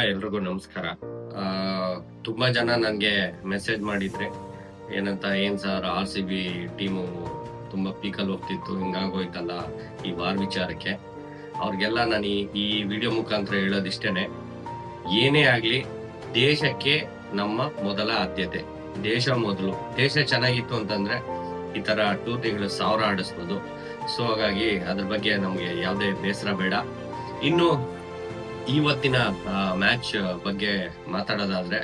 ಎಲ್ರಿಗೂ ನಮಸ್ಕಾರ. ತುಂಬಾ ಜನ ನನಗೆ ಮೆಸೇಜ್ ಮಾಡಿದ್ರೆ, ಏನಂತ, ಏನ್ sir R C B team ತುಂಬಾ ಪೀಕಲ್ಲಿ ಹೋಗ್ತಿತ್ತು, ಹಿಂಗಾಗೋಯ್ತಲ್ಲ ಈ ವಾರ್ ವಿಚಾರಕ್ಕೆ. ಅವ್ರಿಗೆಲ್ಲ ನಾನು ಈ- ವಿಡಿಯೋ ಮುಖಾಂತರ ಹೇಳೋದಿಷ್ಟೇನೆ. ಏನೇ ಆಗಲಿ, ದೇಶಕ್ಕೆ ನಮ್ಮ ಮೊದಲ ಆದ್ಯತೆ. ದೇಶ ಮೊದಲು. ದೇಶ ಚೆನ್ನಾಗಿತ್ತು ಅಂತಂದ್ರೆ, ಈ ತರ ಟೂರ್ನಿಗಳು ಸಾವಿರ ಆಡಿಸ್ಬೋದು. ಸೊ, ಹಾಗಾಗಿ ಅದ್ರ ಬಗ್ಗೆ ನಮಗೆ ಯಾವುದೇ ಬೇಸರ ಬೇಡ. ಇನ್ನು ಇವತ್ತಿನ ಮ್ಯಾಚ್ ಬಗ್ಗೆ ಮಾತಾಡೋದಾದ್ರೆ,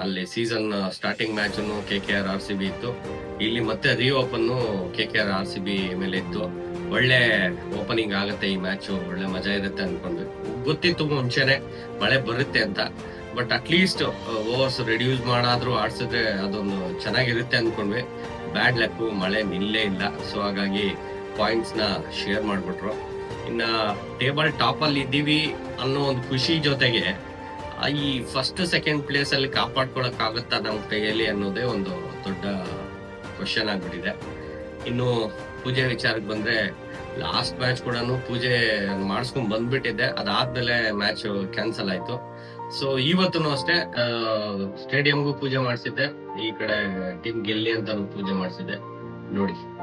ಅಲ್ಲಿ season starting match K K R R C B ಇತ್ತು. ಇಲ್ಲಿ ಮತ್ತೆ reopen K K R R C B ಮೇಲೆ ಇತ್ತು. ಒಳ್ಳೆ ಓಪನಿಂಗ್ ಆಗುತ್ತೆ ಈ ಮ್ಯಾಚ್ ಒಳ್ಳೆ ಮಜಾ ಇರುತ್ತೆ ಅನ್ಕೊಂಡ್ವಿ. ಗೊತ್ತಿತ್ತು ಮುಂಚೆನೆ, ಮಳೆ ಬರುತ್ತೆ ಅಂತ. But at least overs reduce ಮಾಡಾದ್ರೂ ಆಡ್ಸಿದ್ರೆ ಅದೊಂದು ಚೆನ್ನಾಗಿರುತ್ತೆ ಅನ್ಕೊಂಡ್ವಿ. ಬ್ಯಾಡ್ ಲಕ್ಕು ಮಳೆ ನಿಲ್ಲೇ ಇಲ್ಲ. ಸೊ ಹಾಗಾಗಿ ಪಾಯಿಂಟ್ಸ್ನ ಶೇರ್ ಮಾಡ್ಬಿಟ್ರು. ಇನ್ನ ಟೇಬಲ್ ಟಾಪ್ ಅಲ್ಲಿ ಇದ್ದೀವಿ. ಅನ್ನೋ ಒಂದು ಖುಷಿ ಜೊತೆಗೆ ಈ ಫಸ್ಟ್ ಸೆಕೆಂಡ್ ಪ್ಲೇಸ್ ಅಲ್ಲಿ ಕಾಪಾಡ್ಕೊಳಕ್ ಆಗುತ್ತಾ ನಮ್ಮ ಕೈಯಲ್ಲಿ ಅನ್ನೋದೇ ಒಂದು ದೊಡ್ಡ ಕ್ವಶನ್ ಆಗ್ಬಿಟ್ಟಿದೆ. ಇನ್ನು ಪೂಜೆ ವಿಚಾರಕ್ಕೆ ಬಂದ್ರೆ ಲಾಸ್ಟ್ ಮ್ಯಾಚ್ ಕೂಡ ಪೂಜೆ ಮಾಡಿಸ್ಕೊಂಡ್ ಬಂದ್ಬಿಟ್ಟಿದ್ದೆ. ಅದಾದ್ಮೇಲೆ ಮ್ಯಾಚ್ ಕ್ಯಾನ್ಸಲ್ ಆಯ್ತು. ಸೊ ಇವತ್ತು ಅಷ್ಟೇ ಸ್ಟೇಡಿಯಂಗೂ ಪೂಜೆ ಮಾಡಿಸಿದ್ದೆ. ಈ ಕಡೆ ಟೀಮ್ ಗೆಲ್ಲಿ ಅಂತ ಪೂಜೆ ಮಾಡಿಸಿದ್ದೆ. ನೋಡಿ.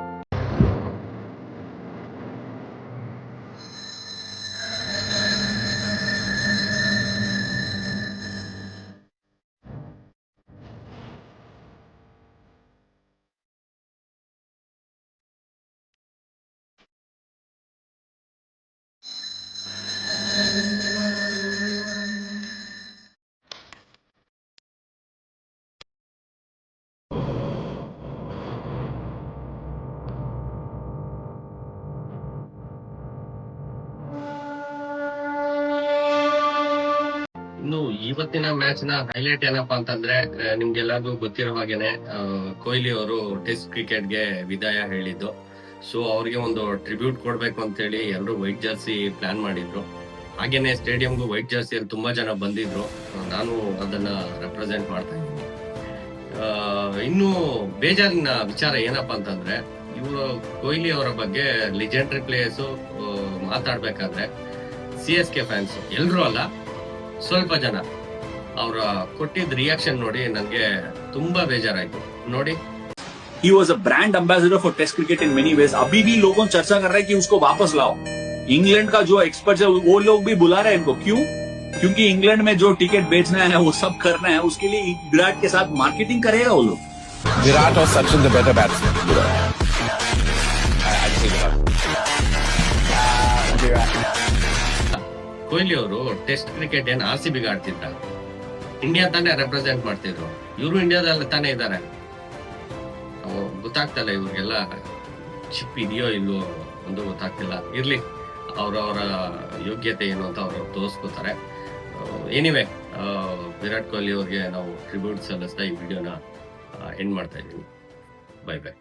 ಇನ್ನು ಇವತ್ತಿನ ಮ್ಯಾಚ್ನ ಹೈಲೈಟ್ ಏನಪ್ಪಾ ಅಂತಂದ್ರೆ ನಿಮ್ಗೆಲ್ಲರಿಗೂ ಗೊತ್ತಿರೋ ಹಾಗೇನೆ ಕೊಹ್ಲಿ ಅವರು ಟೆಸ್ಟ್ ಕ್ರಿಕೆಟ್ಗೆ ವಿದಾಯ ಹೇಳಿದ್ದು. ಸೊ ಅವ್ರಿಗೆ ಒಂದು ಟ್ರಿಬ್ಯೂಟ್ ಕೊಡ್ಬೇಕು ಅಂತ ಹೇಳಿ ಎಲ್ಲರೂ ವೈಟ್ ಜರ್ಸಿ ಪ್ಲಾನ್ ಮಾಡಿದ್ರು. ಹಾಗೇನೆ ಸ್ಟೇಡಿಯಂಗೂ ವೈಟ್ ಜರ್ಸಿಯಲ್ಲಿ ತುಂಬಾ ಜನ ಬಂದಿದ್ರು. ನಾನು ಅದನ್ನ ರೆಪ್ರೆಸೆಂಟ್ ಮಾಡ್ತಾ ಇದ್ದೀನಿ. ಇನ್ನು ಬೇಜಾರಿನ ವಿಚಾರ ಏನಪ್ಪಾ ಅಂತಂದ್ರೆ, ಇವರು ಕೊಹ್ಲಿ ಅವರ ಬಗ್ಗೆ ಲಿಜೆಂಡ್ರಿ ಪ್ಲೇಯರ್ಸು ಮಾತಾಡ್ಬೇಕಾದ್ರೆ ಸಿ ಎಸ್ ಕೆ ಫ್ಯಾನ್ಸ್ ಎಲ್ಲರೂ ಅಲ್ಲ ಸ್ವಲ್ಪ ಜನ ಅವರ ಕೊಟ್ಟಿದ್ದ ರಿಯಾಕ್ಷನ್ ನೋಡಿ ನನಗೆ ತುಂಬಾ ಬೇಜಾರಾಯ್ತು ನೋಡಿ he was a brand ambassador for test cricket in many ways अभी भी लोगों चर्चा कर रहे हैं कि उसको वापस लाओ इंग्लैंड का जो एक्सपर्ट है वो लोग भी बुला रहे हैं इनको क्यों क्योंकि इंग्लैंड में जो टिकट बेचना है वो सब करना है उसके लिए विराट के साथ मार्केटिंग करेगा वो लोग Virat or Sachin the better batsman? Kohli ಅವರು ಟೆಸ್ಟ್ ಕ್ರಿಕೆಟ್ ಏನ್ ಆರ್ ಸಿ ಬಿಗೆ ಆಡ್ತಿದ್ದ? ಇಂಡಿಯಾ ತಾನೇ ರೆಪ್ರೆಸೆಂಟ್ ಮಾಡ್ತಿದ್ರು. ಇವರು ಇಂಡಿಯಾದಲ್ಲಿ ತಾನೇ ಇದ್ದಾರೆ ಗೊತ್ತಾಗ್ತಲ್ಲ ಇವ್ರಿಗೆಲ್ಲ ಚಿಪ್ ಇದೆಯೋ ಇಲ್ವೋ ಒಂದು ಗೊತ್ತಾಗ್ತಿಲ್ಲ. ಇರ್ಲಿ ಅವ್ರವರ ಯೋಗ್ಯತೆ ಏನು ಅಂತ ಅವ್ರವ್ರು ತೋರಿಸ್ಕೋತಾರೆ. ಎನಿವೆ ವಿರಾಟ್ ಕೊಹ್ಲಿ ಅವ್ರಿಗೆ ನಾವು ಟ್ರಿಬ್ಯೂಟ್ ಸಲ್ಲಿಸ್ತಾ ಈ ವಿಡಿಯೋನ ಎಂಡ್ ಮಾಡ್ತಾ ಇದ್ದೀನಿ. Bye bye